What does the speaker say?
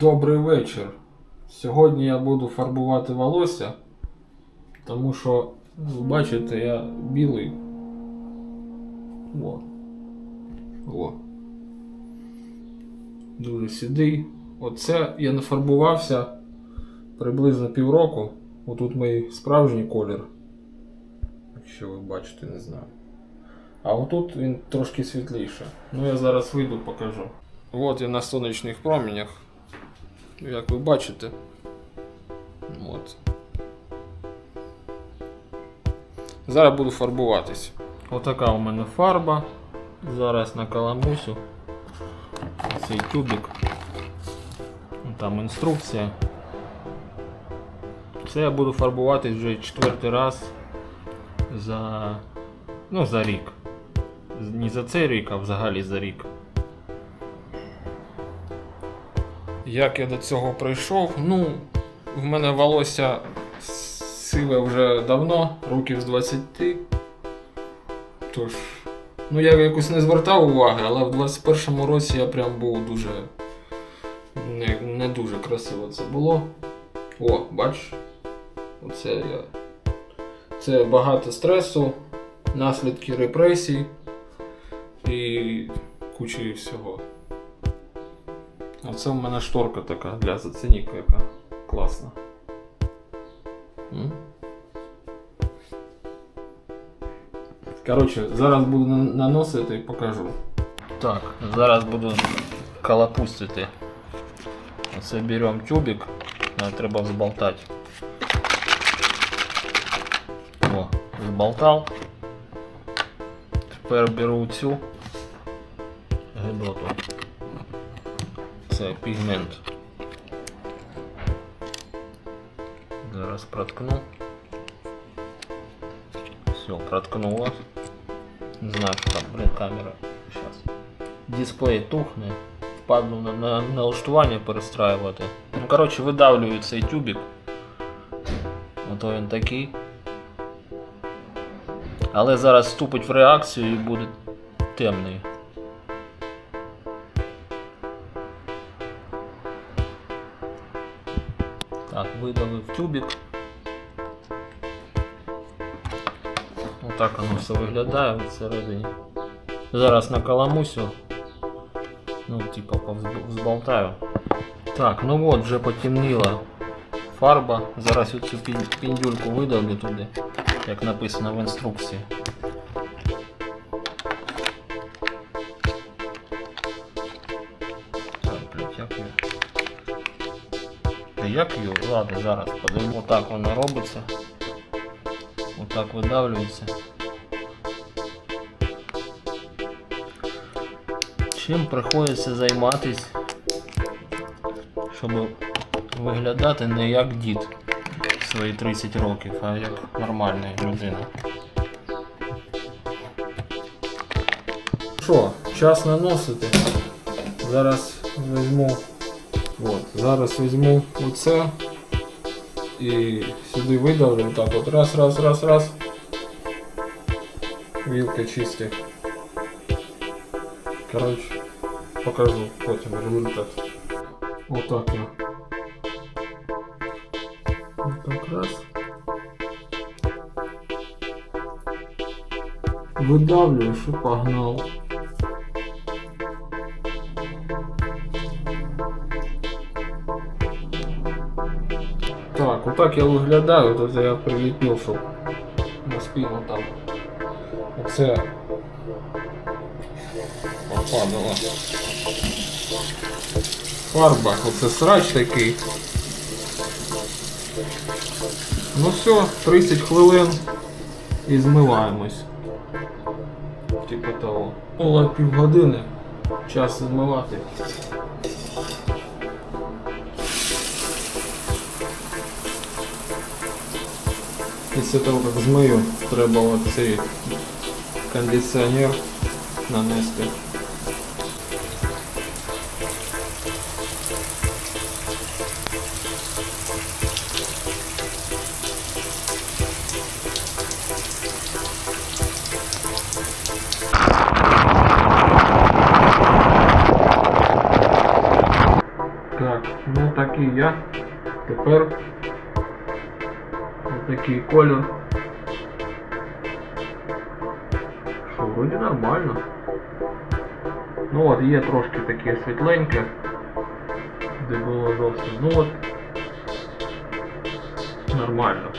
Добрий вечір. Сьогодні я буду фарбувати волосся, тому що, ну, ви бачите, я білий. О. О. Дуже сідий. Оце я нафарбувався приблизно півроку. Отут мій справжній колір. Якщо ви бачите, не знаю. А отут він трошки світліше. Ну я зараз вийду покажу. От я на сонячних промінях. Як ви бачите. От. Зараз буду фарбуватись. Отака у мене фарба. Зараз накаламусю. Цей тюбик. Там інструкція. Це я буду фарбуватись вже четвертий раз за. Ну, за рік. Не за цей рік, а взагалі за рік. Як я до цього прийшов? Ну, в мене волосся сиве вже давно, років з 20. Тож, ну я якось не звертав уваги, але в 21-му році я прям був дуже. Не, не дуже красиво це було. О, бачиш? Оце я. Це багато стресу, наслідки репресій і кучі всього. А це в мене шторка така для зацінівки, яка класна. М? Коротше, зараз буду на- наносити і покажу. Так, зараз буду калапустити. Оце беремо тюбик, а, треба взболтати. О, зболтав. Тепер беру цю гидоту. Це пігмент. Зараз проткну. Все, проткнуло. Не знаю, що там, блин, камера. Сейчас. Дисплей тухне. Впаду на, на налаштування перестраювати. Ну, коротше, видавлюю цей тюбик. Ото він такий. Але зараз вступить в реакцію і буде темний. Так, видавив тюбик. Отак воно все виглядає всередині. Зараз накаламусю. Ну, типа взболтаю. Так, ну от вже потемніла фарба. Зараз оцю пін- піндюльку видавлю туди, як написано в інструкції. Як її? Ладно, зараз подивимо. Отак воно робиться. Отак видавлюється. Чим приходиться займатись, щоб виглядати не як дід свої 30 років, а як нормальна людина. Що, час наносити. Зараз візьму. От, зараз візьму оце і сюди видавлю так от раз, раз, раз, раз. Вілка чисті. Коротше, покажу потім результат. Отак я. Отак раз. Видавлюю, що погнав. Так, отак я виглядаю, то я приліпив, щоб на спину там. Оце попадало. Фарба, оце срач такий. Ну все, 30 хвилин і змиваємось. Типа того. Було півгодини. Час змивати. Після того, як змию, треба оцей кондиціонер нанести. Так, Ну такий я. Тепер такий колір. Що, вроді нормально. Ну от є трошки таке світленьке, де було зовсім. Ну от нормально.